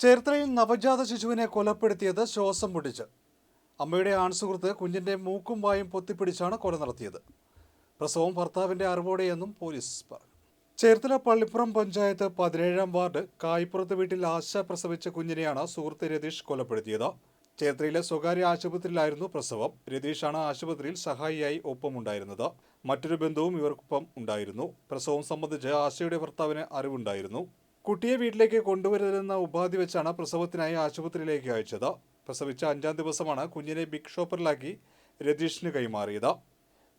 ചേർത്തലയിൽ നവജാത ശിശുവിനെ കൊലപ്പെടുത്തിയത് ശ്വാസം മുടിച്ച് അമ്മയുടെ ആൺസുഹൃത്ത് കുഞ്ഞിന്റെ മൂക്കും വായും പൊത്തിപ്പിടിച്ചാണ് കൊല നടത്തിയത്. പ്രസവം ഭർത്താവിന്റെ അറിവോടെയെന്നും പോലീസ് പറഞ്ഞു. ചേർത്തല പള്ളിപ്പുറം പഞ്ചായത്ത് പതിനേഴാം വാർഡ് കായ്പുറത്ത് വീട്ടിൽ ആശ പ്രസവിച്ച കുഞ്ഞിനെയാണ് സുഹൃത്ത് രതീഷ് കൊലപ്പെടുത്തിയത്. ചേർത്തലയിലെ സ്വകാര്യ ആശുപത്രിയിലായിരുന്നു പ്രസവം. രതീഷാണ് ആശുപത്രിയിൽ സഹായിയായി ഒപ്പമുണ്ടായിരുന്നത്. മറ്റൊരു ബന്ധുവും ഇവർക്കൊപ്പം ഉണ്ടായിരുന്നു. പ്രസവം സംബന്ധിച്ച് ആശയുടെ ഭർത്താവിന് അറിവുണ്ടായിരുന്നു. കുട്ടിയെ വീട്ടിലേക്ക് കൊണ്ടുവരുതെന്ന ഉപാധി വെച്ചാണ് പ്രസവത്തിനായി ആശുപത്രിയിലേക്ക് അയച്ചത്. പ്രസവിച്ച അഞ്ചാം ദിവസമാണ് കുഞ്ഞിനെ ബിഗ് ഷോപ്പറിലാക്കി രതീഷിന് കൈമാറിയത്.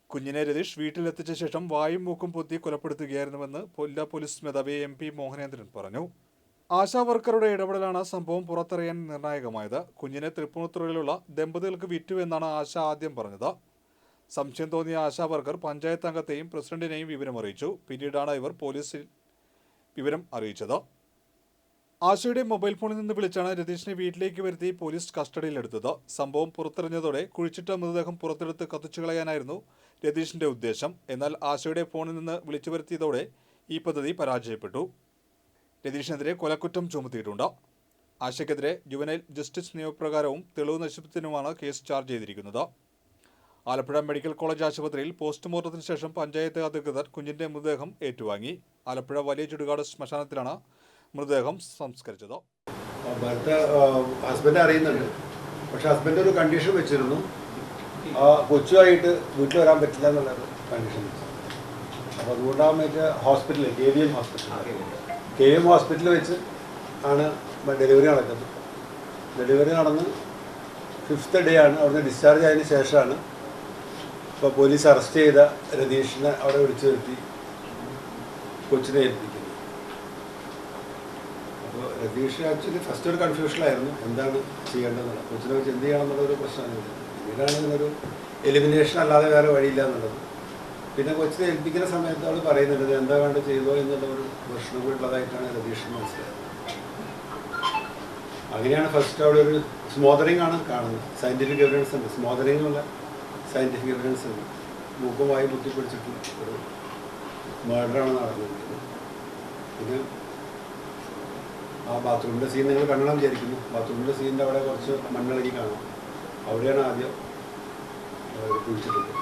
കുഞ്ഞിനെ രതീഷ് വീട്ടിലെത്തിച്ച ശേഷം വായും മൂക്കും പൊത്തി കൊലപ്പെടുത്തുകയായിരുന്നുവെന്ന് ജില്ലാ പോലീസ് മേധാവി എം പി മോഹനേന്ദ്രൻ പറഞ്ഞു. ആശാ വർക്കറുടെ ഇടപെടലാണ് സംഭവം പുറത്തറിയാൻ നിർണായകമായത്. കുഞ്ഞിനെ തൃപ്പൂണിത്തുറയിലുള്ള ദമ്പതികൾക്ക് വിറ്റു എന്നാണ് ആശ ആദ്യം പറഞ്ഞത്. സംശയം തോന്നിയ ആശാ വർക്കർ പഞ്ചായത്ത് അംഗത്തെയും പ്രസിഡന്റിനെയും വിവരമറിയിച്ചു. പിന്നീടാണ് ഇവർ പോലീസിൽ വിവരം അറിയിച്ചത്. ആശയുടെ മൊബൈൽ ഫോണിൽ നിന്ന് വിളിച്ചാണ് രതീഷിനെ വീട്ടിലേക്ക് വരുത്തി പോലീസ് കസ്റ്റഡിയിലെടുത്തത്. സംഭവം പുറത്തെറിഞ്ഞതോടെ കുഴിച്ചിട്ട മൃതദേഹം പുറത്തെടുത്ത് കത്തിച്ചു കളയാനായിരുന്നു രതീഷിന്റെ ഉദ്ദേശം. എന്നാൽ ആശയുടെ ഫോണിൽ നിന്ന് വിളിച്ചു വരുത്തിയതോടെ ഈ പദ്ധതി പരാജയപ്പെട്ടു. രതീഷിനെതിരെ കൊലക്കുറ്റം ചുമത്തിയിട്ടുണ്ട്. ആശയ്ക്കെതിരെ ജുവനൈൽ ജസ്റ്റിസ് നിയമപ്രകാരവും തെളിവ് നശിപ്പത്തിനുമാണ് കേസ് ചാർജ് ചെയ്തിരിക്കുന്നത്. ആലപ്പുഴ മെഡിക്കൽ കോളേജ് ആശുപത്രിയിൽ പോസ്റ്റ്മോർട്ടത്തിന് ശേഷം പഞ്ചായത്ത് അധികൃതർ കുഞ്ഞിന്റെ മൃതദേഹം ഏറ്റുവാങ്ങി. ആലപ്പുഴ വലിയ ചുടുകാട് ശ്മശാനത്തിലാണ് മൃതദേഹം സംസ്കരിച്ചത്. ഹസ്ബൻഡ് അറിയുന്നുണ്ട്. പക്ഷെ ഹസ്ബൻഡ് ഒരു കണ്ടീഷൻ വെച്ചിരുന്നു. കൊച്ചുമായിട്ട് വീട്ടിൽ വരാൻ പറ്റില്ല എന്നുള്ളൊരു കണ്ടീഷൻ അപ്പോൾ അതുകൊണ്ടാണ് മറ്റേ ഹോസ്പിറ്റലിൽ K V M hospital K V M ഹോസ്പിറ്റലിൽ വെച്ച് ആണ് ഡെലിവറി നടക്കുന്നത്. ഡെലിവറി നടന്ന് ഫിഫ്ത്ത് ഡേ ആണ്. അവിടുന്ന് ഡിസ്ചാർജ് ആയതിന് ശേഷമാണ് ഇപ്പോൾ പോലീസ് അറസ്റ്റ് ചെയ്ത രതീഷിനെ അവിടെ വിളിച്ചു വരുത്തി കൊച്ചിനെ ഏൽപ്പിക്കുന്നു. അപ്പോൾ രതീഷ് ആക്ച്വലി ഫസ്റ്റ് ഒരു കൺഫ്യൂഷനായിരുന്നു എന്താണ് ചെയ്യേണ്ടതെന്നുള്ളത് കൊച്ചിനെ വെച്ച് എന്ത് ചെയ്യണം എന്നുള്ളൊരു പ്രശ്നമാണ് പിന്നീടാണ് ഇതിനൊരു എലിമിനേഷൻ അല്ലാതെ വേറെ വഴിയില്ല എന്നുള്ളത്. പിന്നെ കൊച്ചിനെ ഏൽപ്പിക്കുന്ന സമയത്ത് അവൾ പറയുന്നുണ്ട് എന്താ വേണ്ട ചെയ്തോ എന്നുള്ള ഒരു പ്രശ്നം ഉള്ളതായിട്ടാണ് രതീഷ് മനസ്സിലായത്. അങ്ങനെയാണ് ഫസ്റ്റ് അവിടെ ഒരു സ്മോദറിംഗ് ആണ് കാണുന്നത്. സയന്റിഫിക് എവിഡൻസ് ഉണ്ട്. സ്മോദറിംഗ് എന്നുള്ള സയന്റിഫിക് എവിഡൻസ് ഉണ്ട് മുഖമായി കുത്തിപ്പിടിച്ചിട്ട് ഒരു മേഡറാണ് നടന്നിരിക്കുന്നത്. പിന്നെ ആ ബാത്റൂമിന്റെ സീൻ നിങ്ങൾ കണ്ടാൽ വിചാരിക്കുന്നു. ബാത്റൂമിന്റെ സീനിന്റെ അവിടെ കുറച്ച് മണ്ണിളകി കാണാം. അവിടെയാണ് ആദ്യം കുഴിച്ചിട്ടുള്ളത്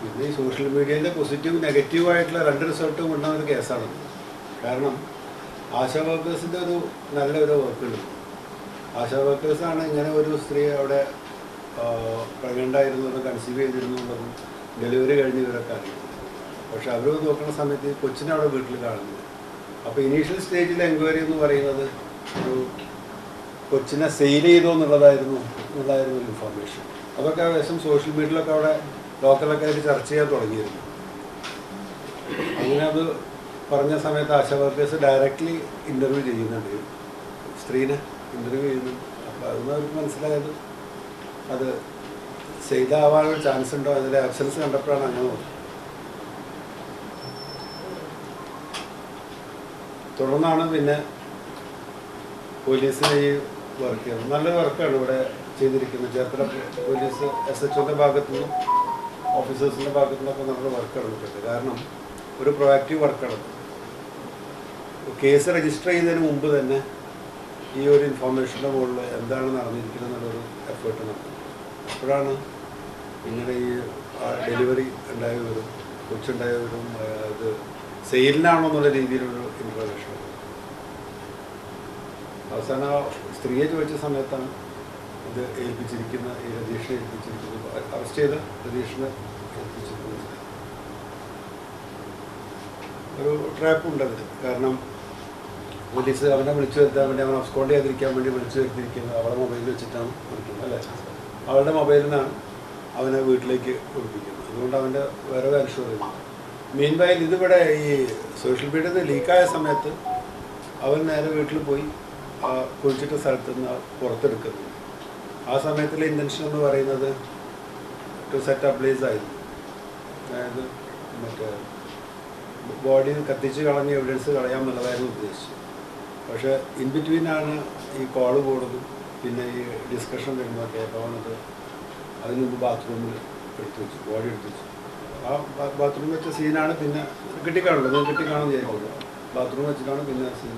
പിന്നെ ഈ സോഷ്യൽ മീഡിയയിലെ പോസിറ്റീവ് നെഗറ്റീവ് ആയിട്ടുള്ള രണ്ട് റിസൾട്ടും ഉണ്ടാകുന്ന ഒരു കേസാണ് കാരണം ആശാ വർക്കേഴ്സിന്റെ ഒരു നല്ലൊരു വർക്കുണ്ട് ആശാ വർക്കേഴ്സാണ് ഇങ്ങനെ ഒരു സ്ത്രീ അവിടെ പ്രഗ്നന്റ് ആയിരുന്നതും കൺസീവ് ചെയ്തിരുന്നു എന്നുള്ളതും ഡെലിവറി കഴിഞ്ഞ് ഇവരൊക്കെ അറിയുന്നത് പക്ഷെ അവർ നോക്കുന്ന സമയത്ത് കൊച്ചിനെ അവിടെ വീട്ടിൽ കാണുന്നത് അപ്പോൾ ഇനീഷ്യൽ സ്റ്റേജിൽ എൻക്വയറി എന്ന് പറയുന്നത് ഒരു കൊച്ചിനെ സെയിൽ ചെയ്തോ എന്നുള്ളതായിരുന്നു എന്നുള്ളതായിരുന്നു ഇൻഫോർമേഷൻ അതൊക്കെ ഏകദേശം സോഷ്യൽ മീഡിയയിലൊക്കെ അവിടെ ലോക്കലൊക്കെ ആയിട്ട് ചർച്ച ചെയ്യാൻ തുടങ്ങിയിരുന്നു. അങ്ങനെ അത് പറഞ്ഞ സമയത്ത് ആശാ വർക്കേഴ്സ് ഡയറക്റ്റ്ലി ഇന്റർവ്യൂ ചെയ്യുന്നുണ്ട്. സ്ത്രീനെ ഇന്റർവ്യൂ ചെയ്യുന്നുണ്ട് അപ്പോൾ അതൊന്നും അവർക്ക് മനസ്സിലായത്? അത് ചെയ്താവാനുള്ള ചാൻസ് ഉണ്ടോ? അതിലെ ആബ്സൻസ് കണ്ടപ്പോഴാണ് അങ്ങനെ തുടർന്നാണ് പിന്നെ പോലീസിന് ഈ വർക്ക് ചെയ്യുന്നത്. നല്ല വർക്കാണ് ഇവിടെ ചെയ്തിരിക്കുന്നത്. ചേർത്തല പോലീസ് എസ് എച്ച് ഒന്റെ ഭാഗത്തു നിന്നും ഓഫീസേഴ്സിന്റെ ഭാഗത്തു നിന്നൊക്കെ നമ്മൾ വർക്ക് നടന്നിട്ടുണ്ട് കാരണം ഒരു പ്രൊയാക്റ്റീവ് വർക്കാണ് കേസ് രജിസ്റ്റർ ചെയ്യുന്നതിന് മുമ്പ് തന്നെ ഈ ഒരു ഇൻഫോർമേഷന്റെ മുകളിൽ എന്താണ് നടന്നിരിക്കുന്നത് എന്നുള്ളൊരു എഫേർട്ട് നടത്തും. അപ്പോഴാണ് ഇങ്ങനെ ഈ ഡെലിവറി ഉണ്ടായവരും കൊച്ചുണ്ടായവരും അത് സെയിലിനാണോ എന്നുള്ള രീതിയിലൊരു ഇൻഫർമേഷൻ അവസാനം സ്ത്രീയെ ചോദിച്ച സമയത്താണ് ഇത് ഏൽപ്പിച്ചിരിക്കുന്ന ഈ രതീഷിനെ ഏൽപ്പിച്ചിരിക്കുന്നത് അറസ്റ്റ് ചെയ്ത രതീഷിനെ ഏൽപ്പിച്ചിരിക്കുന്നത് ഒരു ട്രാപ്പ് അതിൽ കാരണം പോലീസ് അവനെ വിളിച്ചു വരുത്താൻ വേണ്ടി അവൻ അബ്സ്കോണ്ട് ചെയ്തിരിക്കാൻ വേണ്ടി വിളിച്ചു വരുത്തിയിരിക്കുന്നത് അവളെ മൊബൈലിൽ വെച്ചിട്ടാണ് വിളിക്കുന്നത് അല്ലേ? അവളുടെ മൊബൈലിൽ നിന്നാണ് അവനെ വീട്ടിലേക്ക് ഒളിപ്പിക്കുന്നത്. അതുകൊണ്ട് അവന്റെ വേറെ അറിയുന്നത് മീൻ വയൽ ഇതിവിടെ ഈ സോഷ്യൽ മീഡിയയിൽ ലീക്കായ സമയത്ത് അവൻ നേരെ വീട്ടിൽ പോയി കുഴിച്ചിട്ട സ്ഥലത്ത് നിന്ന് പുറത്തെടുക്കുന്നു. ആ സമയത്തിലെ ഇന്റൻഷൻ എന്ന് പറയുന്നത് ടു സെറ്റ് അപ്പ് പ്ലേസ് ആയിരുന്നു. അതായത് മറ്റേ ബോഡി കത്തിച്ച് കളഞ്ഞ് എവിഡൻസ് കളയാമെന്നുള്ളതായിരുന്നു ഉദ്ദേശിച്ചത്. പക്ഷേ ഇൻ ബിറ്റ്വീനാണ് ഈ കോൾ പോകുന്നതും പിന്നെ ഈ ഡിസ്കഷൻ വരുന്നതൊക്കെ അവനത് അതിന് മുമ്പ് ബാത്റൂമിൽ എടുത്തു വെച്ചു ബോഡി എടുത്തു വെച്ചു. ആ ബാത്റൂമിൽ വെച്ച സീനാണ് പിന്നെ കിട്ടിക്കാണുള്ളത് കിട്ടിക്കാണെന്ന് ചെയ്യുന്നത് ബാത്റൂമിൽ വെച്ചിട്ടാണ് പിന്നെ സീൻ